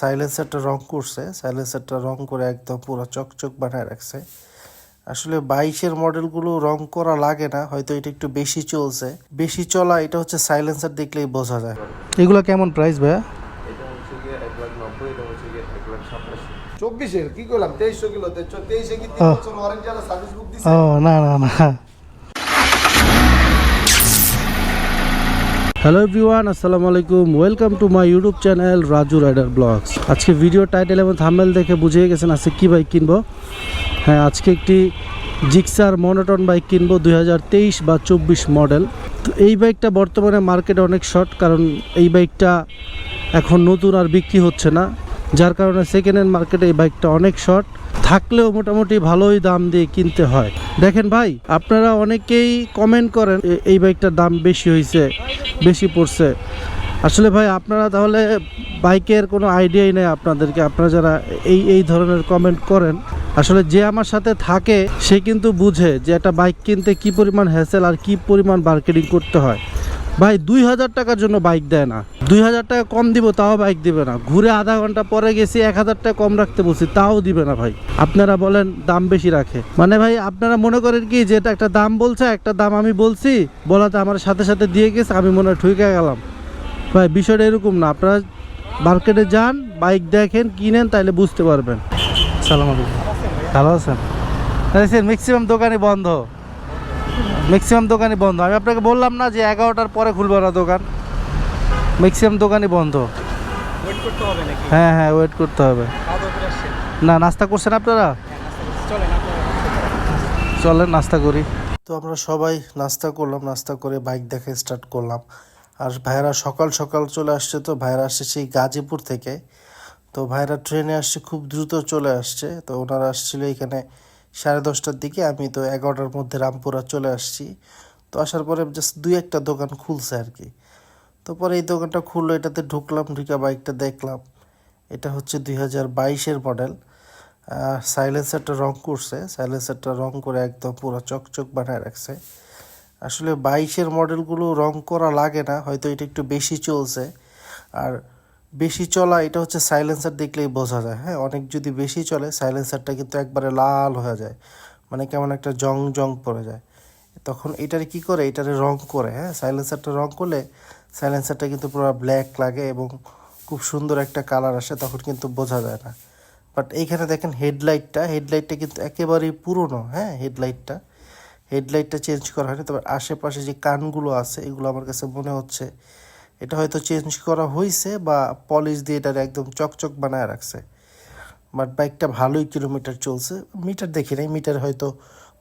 সাইলেন্সারটা রং করছে। সাইলেন্সারটা রং করে একদম পুরো চকচক বানায় রাখছে। আসলে বাইশের মডেলগুলো রং করা লাগে না হয়তো এটা একটু বেশি চলছে। বেশি চলা এটা হচ্ছে সাইলেন্সার দেখলেই বোঝা যায়। এগুলো কেমন প্রাইস ভাইয়া? চব্বিশের? কি করলাম তেইশশো কিলো? তেইশে কি তিন বছর ওয়ারেন্টি সার্ভিস বুক দিছে? ও না না না। হ্যালো এভরিওয়ান আসসালামু আলাইকুম welcome to my YouTube channel Raju rider vlogs আজকে ভিডিও টাইটেল এবং থামেল দেখে বুঝিয়ে গেছেন আজকে কী বাইক কিনবো। হ্যাঁ আজকে একটি জিক্সার মনোটন বাইক কিনবো, দুই হাজার তেইশ বা চব্বিশ মডেল তো এই বাইকটা বর্তমানে মার্কেটে অনেক শর্ট কারণ এই বাইকটা এখন নতুন আর বিক্রি হচ্ছে না। যার কারণে সেকেন্ড হ্যান্ড মার্কেটে এই বাইকটা অনেক শর্ট থাকলেও মোটামুটি ভালোই দাম দিয়ে কিনতে হয়। দেখেন ভাই, আপনারা অনেকেই কমেন্ট করেন এই বাইকটার দাম বেশি হয়েছে বেশি পড়ছে। আসলে ভাই, আপনারা তাহলে বাইকের কোনো আইডিয়াই নেই আপনাদেরকে। আপনারা যারা এই এই ধরনের কমেন্ট করেন, আসলে যে আমার সাথে থাকে, সে কিন্তু বুঝে যে একটা বাইক কিনতে কি পরিমাণ হ্যাসেল আর কি পরিমাণ মার্কেটিং করতে হয়। ভাই দুই হাজার টাকার জন্য বাইক দেয় না। দুই হাজার টাকা কম দিব, তাও বাইক দিবে না। ঘুরে আধা ঘণ্টা পরে গেছি, এক হাজার টাকা কম রাখতে বলছি, তাও দিবে না ভাই। আপনারা বলেন দাম বেশি রাখে। মানে ভাই, আপনারা মনে করেন কি যে এটা একটা দাম বলছে, একটা দাম আমি বলছি, বলাতে আমার সাথে সাথে দিয়ে গেছে, আমি মনে হয় ঠুকে গেলাম। ভাই, বিষয়টা এরকম না। আপনারা মার্কেটে যান বাইক দেখেন, কিনেন, তাইলে বুঝতে পারবেন। সালাম আলাইকুম। ভালো আছেন? ম্যাক্সিমাম দোকানই বন্ধ। ম্যাক্সিমাম দোকানই বন্ধ। আমি আপনাকে বললাম না যে এগারোটার পরে খুলবে না দোকান। ম্যাক্সিমাম দোকানই বন্ধ। ওয়েট করতে হবে নাকি? হ্যাঁ হ্যাঁ ওয়েট করতে হবে। না নাস্তা করছেন আপনারা? চলেন আপনারা চলেন নাস্তা করি। তো আমরা সবাই নাস্তা করলাম নাস্তা করে বাইক দেখে স্টার্ট করলাম। আর ভাইরা সকাল সকাল চলে আসছে তো ভাইরা আসছে সেই গাজীপুর থেকে। তো ভাইরা ট্রেনে আসছে খুব দ্রুত চলে আসছে। তো ওনারা আসছিল এখানে সাড়ে দশটার দিকে আমি তো এগারোটার মধ্যে রামপুরা চলে আসছি। তো আসার পরে জাস্ট দুই একটা দোকান খুলছে আর কি। তো পরে এই দোকানটা খুললো, এটাতে ঢুকলাম, ঢুকে বাইকটা দেখলাম। এটা হচ্ছে দুই হাজার বাইশের মডেল। সাইলেন্সারটা রং করছে সাইলেন্সারটা রং করে একদম পুরো চকচক বানায় রাখছে। আসলে বাইশের মডেলগুলো রং করা লাগে না, হয়তো এটা একটু বেশি চলছে। আর বেশি চলা, এটা হচ্ছে সাইলেন্সার দেখলেই বোঝা যায়। হ্যাঁ অনেক যদি বেশি চলে সাইলেন্সারটা কিন্তু একবারে লাল হয়ে যায়। মানে কেমন একটা জং জং পড়ে যায়। তখন এটারে কি করে? এটারে রং করে। হ্যাঁ সাইলেন্সারটা রং করলে সাইলেন্সারটা কিন্তু পুরো ব্ল্যাক লাগে এবং খুব সুন্দর একটা কালার আসে, তখন কিন্তু বোঝা যায় না। বাট এইখানে দেখেন হেডলাইটটা হেডলাইটটা কিন্তু একেবারেই পুরনো। হ্যাঁ হেডলাইটটা হেডলাইটটা চেঞ্জ করা হয়নি। তবে আশেপাশে যে কানগুলো আছে, এগুলো আমার কাছে মনে হচ্ছে এটা হয়তো চেঞ্জ করা হয়েছে বা পলিশ দিয়ে এটা একদম চকচক বানায় রাখছে। বাট বাইকটা ভালোই কিলোমিটার চলছে। মিটার দেখি নাই মিটার হয়তো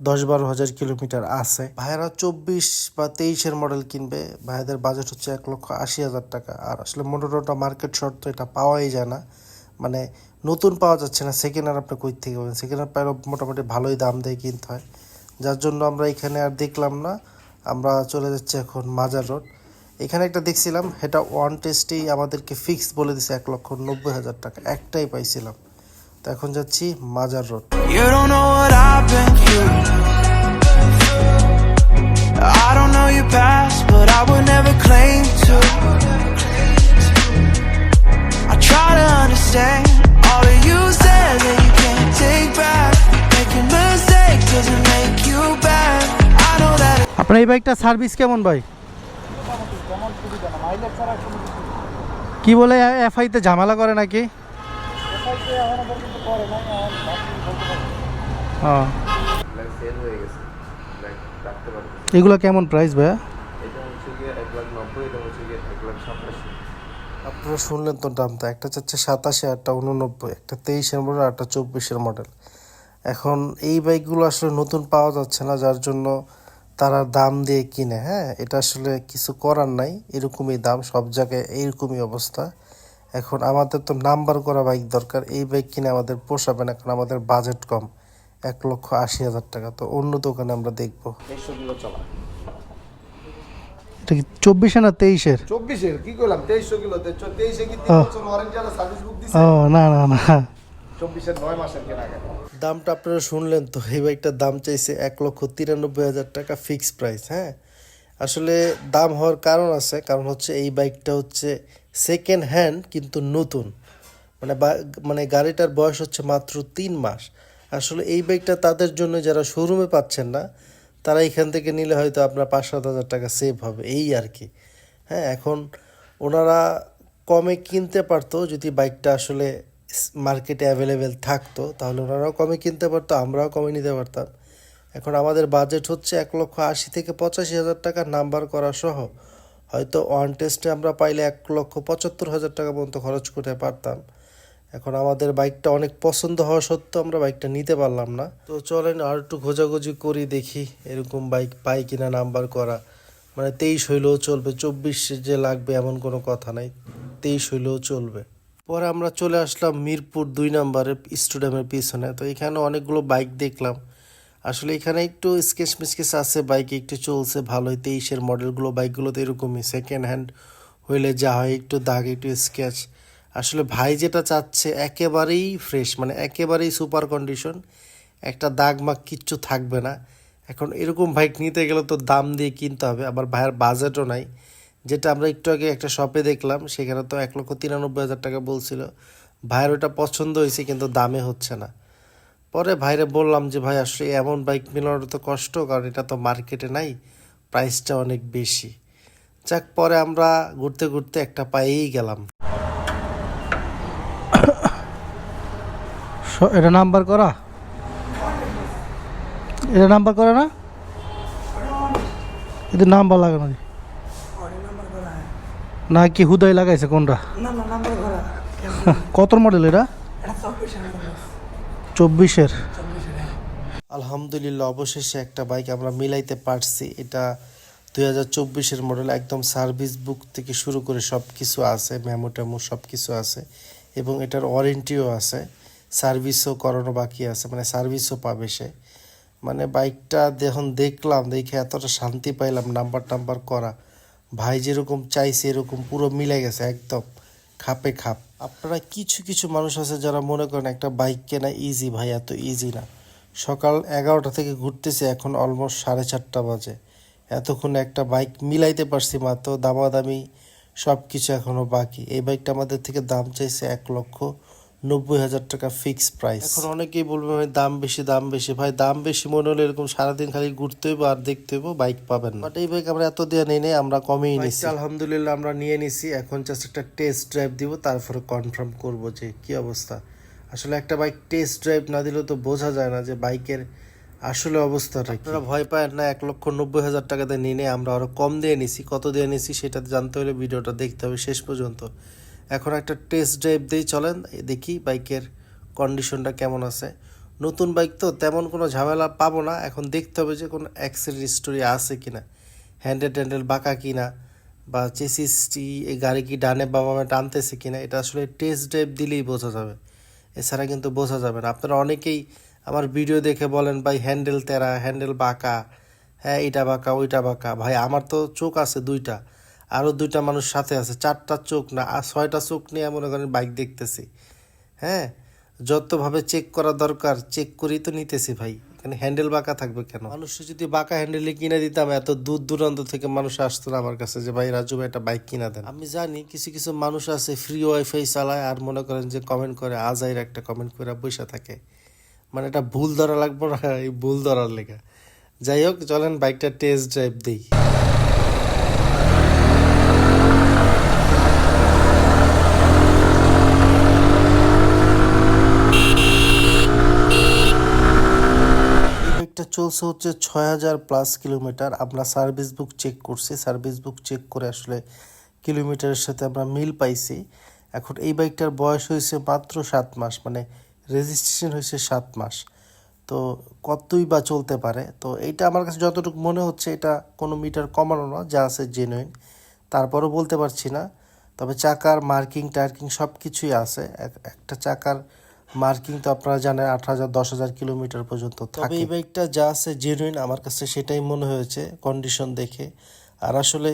দশ বারো হাজার কিলোমিটার আছে। ভাইয়েরা চব্বিশ বা তেইশের মডেল কিনবে ভাইয়াদের বাজেট হচ্ছে এক লক্ষ আশি হাজার টাকা। আর আসলে মোটরটা মার্কেট শর্ট তো এটা পাওয়াই যায় না। মানে নতুন পাওয়া যাচ্ছে না সেকেন্ড হ্যান্ড আপনি কই থেকে পাবেন? সেকেন্ড হ্যান্ড পাইলে মোটামুটি ভালোই দাম দিয়ে কিনতে হয়। যার জন্য আমরা এখানে আর দেখলাম না। আমরা চলে যাচ্ছি এখন মাজার রোড এখানে একটা দেখছিলাম এটা ওয়ান টেস্টেই আমাদেরকে ফিক্সড বলে দিছে এক লক্ষ নব্বই হাজার টাকা একটাই পাইছিলাম। তো এখন যাচ্ছি মাজার রোড আপনার এই বাইকটা সার্ভিস কেমন ভাই? কি বলে এফআইতে ঝামেলা করে নাকি? এগুলো কেমন প্রাইস ভাইয়া? আপনারা শুনলেন তো দামটা, একটা চাচ্ছে সাতাশে একটা উননব্বই, একটা তেইশের মডেল একটা চব্বিশের মডেল এখন এই বাইকগুলো আসলে নতুন পাওয়া যাচ্ছে না, যার জন্য তারা দাম দিয়ে কিনে হ্যাঁ? এটা আসলে কিছু করার নাই। এরকমই দাম সব জায়গায় এইরকমই অবস্থা। এখন আমাদের তো নাম্বার করা বাইক দরকার। এই বাইক কিনে আমাদের পোষাবে না কারণ আমাদের বাজেট কম। এক লক্ষ আশি হাজার টাকা। তো অন্য দোকানে আমরা দেখব। চলা। চব্বিশে না তেইশের চব্বিশের? কি করলাম? তেইশশো কিলো তেইশে কি তিন আহ। বছর ওয়ারেন্টি আর সার্ভিস বুক দিছে? ও না না না। চব্বিশের নয় মাসের কেনাকাটা দামটা আপনারা শুনলেন তো, এই বাইকটার দাম চাইছে এক লক্ষ তিরানব্বই হাজার টাকা ফিক্স প্রাইস হ্যাঁ? আসলে দাম হওয়ার কারণ আছে, কারণ হচ্ছে এই বাইকটা হচ্ছে সেকেন্ড হ্যান্ড কিন্তু নতুন। মানে মানে গাড়িটার বয়স হচ্ছে মাত্র তিন মাস। আসলে এই বাইকটা তাদের জন্য যারা শোরুমে পাচ্ছেন না, তারা এখান থেকে নিলে হয়তো আপনার পাঁচ সাত হাজার টাকা সেভ হবে, এই আর কি। হ্যাঁ এখন ওনারা কমে কিনতে পারতো যদি বাইকটা আসলে মার্কেটে অ্যাভেলেবেল থাকতো, তাহলে ওনারাও কমে কিনতে পারতো, আমরাও কমে নিতে পারতাম। এখন আমাদের বাজেট হচ্ছে এক লক্ষ আশি থেকে পঁচাশি হাজার টাকা নাম্বার করা সহ। হয়তো ওয়ান টেস্টে আমরা পাইলে এক লক্ষ পঁচাত্তর হাজার টাকা পর্যন্ত খরচ করতে পারতাম। এখন আমাদের বাইকটা অনেক পছন্দ হওয়া সত্ত্বেও আমরা বাইকটা নিতে পারলাম না। তো চলেন আর একটু খোঁজাখুঁজি করি, দেখি এরকম বাইক পাই কিনা নাম্বার করা। মানে তেইশ হইলেও চলবে, চব্বিশ যে লাগবে এমন কোনো কথা নাই। তেইশ হইলেও চলবে। পরে আমরা চলে আসলাম মিরপুর দুই নম্বরের স্টেডিয়ামের পিছনে। তো এখানে অনেকগুলো বাইক দেখলাম। আসলে এখানে একটু স্কেচ মিস্কেচ আছে, বাইক একটু চলছে ভালোই। তেইশের মডেলগুলো বাইকগুলো তো এরকমই। সেকেন্ড হ্যান্ড হইলে যা হয়, একটু দাগ, একটু স্কেচ। আসলে ভাই যেটা চাচ্ছে, একেবারেই ফ্রেশ মানে একেবারেই সুপার কন্ডিশন একটা দাগ মাগ কিচ্ছু থাকবে না। এখন এরকম বাইক নিতে গেলে তো দাম দিয়ে কিনতে হবে। আবার ভাইয়ের বাজেটও নাই। যেটা আমরা একটু আগে একটা শপে দেখলাম, সেখানে তো এক লক্ষ তিরানব্বই হাজার টাকা বলছিল। ভাইয়ের ওটা পছন্দ হয়েছে, কিন্তু দামে হচ্ছে না। পরে ভাইরে বললাম যে, ভাই, আসলে এমন বাইক মেলানো তো কষ্ট, কারণ এটা তো মার্কেটে নাই প্রাইসটা অনেক বেশি। যাক, পরে আমরা ঘুরতে ঘুরতে একটা পায়েই গেলাম। এটা নাম্বার করা? এটা নাম্বার করা না? এটা নাম্বার লাগানো। না কি হুদাই লাগাইছে কোনটা? কত মডেল এটা? চব্বিশের। আলহামদুলিল্লাহ অবশেষে একটা বাইক আমরা মিলাইতে পারছি। এটা দুই হাজার চব্বিশের মডেল একদম সার্ভিস বুক থেকে শুরু করে সব কিছু আছে মেমো টেমো সব কিছু আছে এবং এটার ওয়ারেন্টিও আছে। সার্ভিসও করানো বাকি আছে মানে সার্ভিসও পাবে সে। মানে বাইকটা যখন দেখলাম দেখে এতটা শান্তি পাইলাম নাম্বার টাম্বার করা। ভাই যেরকম চাইছে, এরকম পুরো মিলে গেছে একদম, খাপে খাপ। আপনারা কিছু কিছু মানুষ আছে যারা মনে করেন একটা বাইক কেনা ইজি ভাই, এত ইজি না। সকাল এগারোটা থেকে ঘুরতেছি, এখন অলমোস্ট সাড়ে চারটা বাজে। এতক্ষণ একটা বাইক মিলাইতে পারছি মাত্র, দামাদামি সব কিছু এখনও বাকি। এই বাইকটা আমাদের থেকে দাম চাইছে এক লক্ষ নব্বই হাজার টাকা ফিক্স প্রাইস এখন অনেকেই বলবে ভাই দাম বেশি দাম বেশি। ভাই দাম বেশি মনে হলে এরকম সারাদিন খালি ঘুরতে হইব আর দেখতে হইব বাইক পাবেন না। বাট এই বাইক আমরা এত দেওয়া নেই নেই আমরা কমেই নিছি। আলহামদুলিল্লাহ আমরা নিয়ে নিছি। এখন জাস্ট একটা টেস্ট ড্রাইভ দিব তারপরে কনফার্ম করব যে কি অবস্থা। আসলে একটা বাইক টেস্ট ড্রাইভ না দিলেও তো বোঝা যায় না যে বাইকের আসলে অবস্থাটা আপনারা ভয় পায় না এক লক্ষ নব্বই হাজার টাকাতে নিয়ে নিয়ে আমরা আরও কম দিয়ে নিছি। কত দিয়ে নিছি সেটা জানতে হলে ভিডিওটা দেখতে হবে শেষ পর্যন্ত। এখন একটা টেস্ট ড্রাইভ দিয়ে চলেন, দেখি বাইকের কন্ডিশনটা কেমন আছে। নতুন বাইক তো তেমন কোনো ঝামেলা পাবো না, এখন দেখতে হবে যে কোনো অ্যাক্সিডেন্ট স্টোরি আছে কি না হ্যান্ডেল ট্যান্ডেল বাঁকা কি না বা চেসিসটি এই গাড়ি কি ডানে বামে টানতেছে কি না এটা আসলে টেস্ট ড্রাইভ দিলেই বোঝা যাবে। এছাড়া কিন্তু বোঝা যাবে না। আপনারা অনেকেই আমার ভিডিও দেখে বলেন, ভাই হ্যান্ডেল তেরা হ্যান্ডেল বাঁকা হ্যাঁ এটা বাঁকা, ওইটা বাঁকা। ভাই, আমার তো চোখ আছে দুইটা। আরও দুইটা মানুষ সাথে আছে, চারটা চোখ না, আর ছয়টা চোখ নিয়ে মনে করেন বাইক দেখতেছি। হ্যাঁ? যতভাবে চেক করা দরকার চেক করেই তো নিতেছি ভাই। এখানে হ্যান্ডেল বাঁকা থাকবে কেন? মানুষ যদি বাঁকা হ্যান্ডেলে কিনে দিতাম, এত দূর দূরান্ত থেকে মানুষ আসতো না আমার কাছে যে, ভাই রাজু ভাই, একটা বাইক কিনা দেন। আমি জানি কিছু কিছু মানুষ আছে ফ্রি ওয়াইফাই চালায়, আর মনে করেন যে কমেন্ট করে, আজাইর একটা কমেন্ট করে বসে থাকে। মানে এটা ভুল ধরা লাগবে না, এই ভুল ধরার লেখা যাই হোক, চলেন বাইকটা টেস্ট ড্রাইভ দিই এই বাইকটা চলছে হচ্ছে ছয় হাজার প্লাস কিলোমিটার আমরা সার্ভিস বুক চেক করছি। সার্ভিস বুক চেক করে আসলে কিলোমিটারের সাথে আমরা মিল পাইছি। এখন এই বাইকটার বয়স হয়েছে মাত্র সাত মাস মানে রেজিস্ট্রেশন হয়েছে সাত মাস। তো কতই বা চলতে পারে? তো এইটা আমার কাছে যতটুকু মনে হচ্ছে, এটা কোনো মিটার কমানো না, যা আছে জেনুইন তারপরও বলতে পারছি না, তবে চাকার মার্কিং টার্কিং সব কিছুই আছে। এক- একটা চাকার মার্কিং তো আপনারা জানেন আট হাজার দশ হাজার কিলোমিটার পর্যন্ত থাকে। এই বাইকটা যা আছে জেনুইন আমার কাছে সেটাই মনে হয়েছে কন্ডিশন দেখে। আর আসলে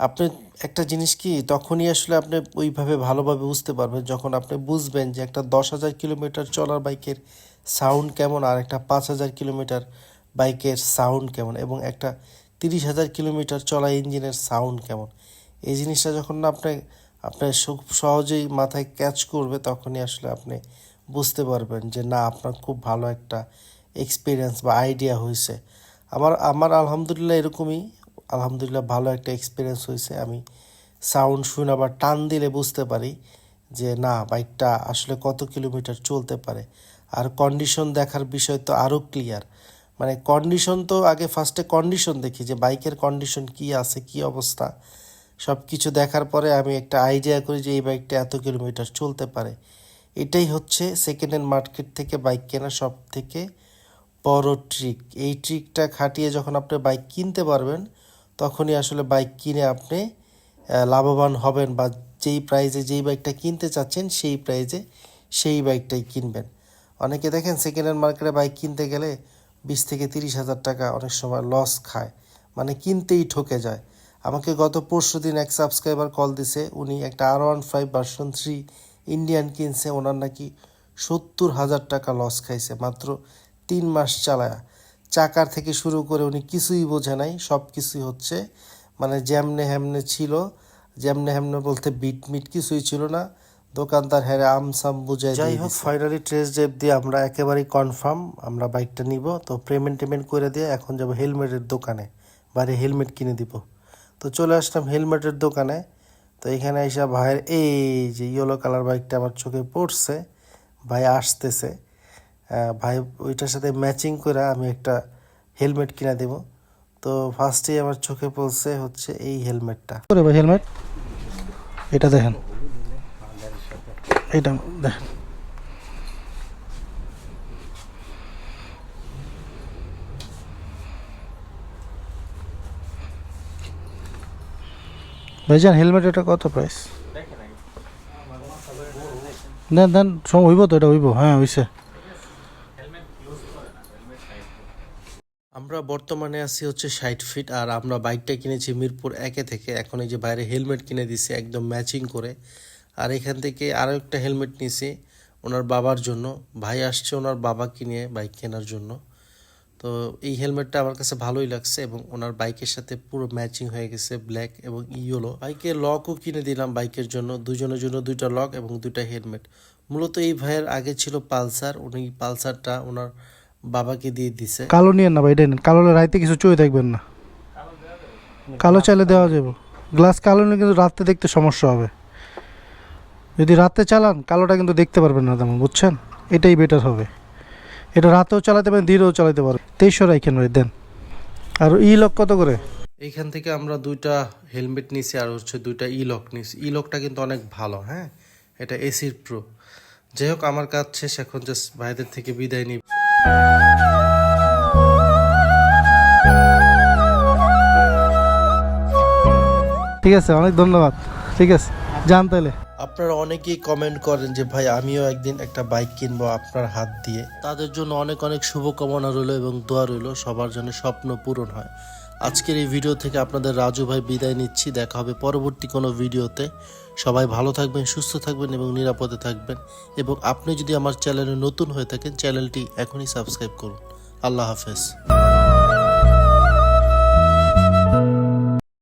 আপনি একটা জিনিস কি তখনই আসলে আপনি ওইভাবে ভালোভাবে বুঝতে পারবেন যখন আপনি বুঝবেন যে একটা দশ হাজার কিলোমিটার চলার বাইকের সাউন্ড কেমন আর একটা পাঁচ হাজার কিলোমিটার বাইকের সাউন্ড কেমন এবং একটা তিরিশ হাজার কিলোমিটার চলা ইঞ্জিনের সাউন্ড কেমন। এই জিনিসটা যখন না আপনি আপনার খুব সহজেই মাথায় ক্যাচ করবে তখনই আসলে আপনি বুঝতে পারবেন যে না, আপনার খুব ভালো একটা এক্সপিরিয়েন্স বা আইডিয়া হয়েছে। আমার আমার আলহামদুলিল্লাহ এরকমই, আলহামদুলিল্লাহ ভালো একটা এক্সপিরিয়েন্স হয়েছে। আমি সাউন্ড শুনে আবার টান দিলে বুঝতে পারি যে না বাইকটা আসলে কত কিলোমিটার চলতে পারে। আর কন্ডিশন দেখার বিষয় তো আরও ক্লিয়ার মানে কন্ডিশন তো আগে ফার্স্টে কন্ডিশন দেখি যে বাইকের কন্ডিশন কি আছে, কি অবস্থা। সব কিছু দেখার পরে আমি একটা আইডিয়া করি যে এই বাইকটা এত কিলোমিটার চলতে পারে। এটাই হচ্ছে সেকেন্ড হ্যান্ড মার্কেট থেকে বাইক কেনা সব থেকে বড় ট্রিক এই ট্রিকটা খাটিয়ে যখন আপনি বাইক কিনতে পারবেন, তখনই আসলে বাইক কিনে আপনি লাভবান হবেন বা যেই প্রাইজে যেই বাইকটা কিনতে চাচ্ছেন, সেই প্রাইজে সেই বাইকটাই কিনবেন। অনেকে দেখেন সেকেন্ড হ্যান্ড মার্কেটে বাইক কিনতে গেলে বিশ থেকে তিরিশ হাজার টাকা অনেক সময় লস খায় মানে কিনতেই ঠকে যায়। আমাকে গত পরশু দিন এক সাবস্ক্রাইবার কল দিছে, উনি একটা R one five version three Indian কিনছে ওনার নাকি সত্তর হাজার টাকা লস খাইছে মাত্র তিন মাস চালায়া। চাকার থেকে শুরু করে উনি কিছুই বোঝে নাই সব কিছুই হচ্ছে মানে যেমনে হেমনে ছিল যেমনে হেমনে বলতে বিট মিট কিছুই ছিল না দোকানদার হ্যারে আমসাম বুঝাই যাই হোক ফাইনালি ট্রেস ড্রাইভ দিয়ে আমরা একেবারেই কনফার্ম আমরা বাইকটা নিব তো পেমেন্ট টেমেন্ট করে দিয়ে এখন যাব হেলমেটের দোকানে বাইরে হেলমেট কিনে দিব। তো চলে আসলাম হেলমেটের দোকানে তো এখানে এসে ভাইয়ের এই যে ইয়েলো কালার বাইকটা আমার চোখে পড়ছে, ভাই আসতেছে। ভাই ওইটার সাথে ম্যাচিং করে আমি একটা হেলমেট কিনে দেব। তো ফার্স্টেই আমার চোখে পড়ছে হচ্ছে এই হেলমেটটা করে ভাই হেলমেট এটা দেখেন। এটা দেখেন। ভাইজান হেলমেট এটা কত প্রাইস দেন দেন, সম হইব তো, এটা হইব। হ্যাঁ হইছে। আমরা বর্তমানে আছি হচ্ছে ষাট ফিট আর আমরা বাইকটা কিনেছি মিরপুর একে থেকে। এখন এই যে বাইরে হেলমেট কিনে দিছি, একদম ম্যাচিং করে। আর এখান থেকে আরও একটা হেলমেট নিছি, ওনার বাবার জন্য। ভাই আসছে ওনার বাবা কিনে বাইক কেনার জন্য। তো এই হেলমেটটা আমার কাছে ভালোই লাগছে এবং ওনার বাইকের সাথে পুরো ম্যাচিং হয়ে গেছে ব্ল্যাক এবং ইয়েলো। বাইকের লকও কিনে দিলাম বাইকের জন্য, দুজনের জন্য দুইটা লক এবং দুইটা হেলমেট। মূলত এই ভাইয়ের আগে ছিল পালসার, উনি পালসারটা ওনার বাবাকে দিয়ে দিছে। কালো নিয়ে না ভাই এটা কালো রাইতে কিছু চুয়ে থাকবেন না। কালো চাইলে দেওয়া যাবে। গ্লাস কালো নিয়ে কিন্তু রাতে দেখতে সমস্যা হবে। যদি রাতে চালান, কালোটা কিন্তু দেখতে পারবেন না তেমন, বুঝছেন? এটাই বেটার হবে। এটা রাতেও চালাতে পারেন দিনেও চালাতে পারেন। তেইশশো ভাই দেন। আর ই লক কত করে? এইখান থেকে আমরা দুইটা হেলমেট নিছি আর হচ্ছে দুইটা ই লক নিছি। ই লকটা কিন্তু অনেক ভালো হ্যাঁ? এটা এসির প্রো যাই হোক আমার কাজ শেষ এখন জাস্ট ভাইদের থেকে বিদায় নিব। ঠিক আছে অনেক ধন্যবাদ। ঠিক আছে যান তাহলে। আপনারা অনেকেই কমেন্ট করেন যে, ভাই, আমিও একদিন একটা বাইক কিনবো আপনার হাত দিয়ে। তাদের জন্য অনেক অনেক শুভকামনা রইল এবং দোয়া রইল, সবার জন্য স্বপ্ন পূরণ হয়। আজকের এই ভিডিও থেকে আপনাদের রাজু ভাই বিদায় নিচ্ছি। দেখা হবে পরবর্তী কোনো ভিডিওতে সবাই ভালো থাকবেন, সুস্থ থাকবেন এবং নিরাপদে থাকবেন। এবং আপনি যদি আমার চ্যানেলে নতুন হয়ে থাকেন চ্যানেলটি এখনই সাবস্ক্রাইব করুন। আল্লাহ হাফেজ।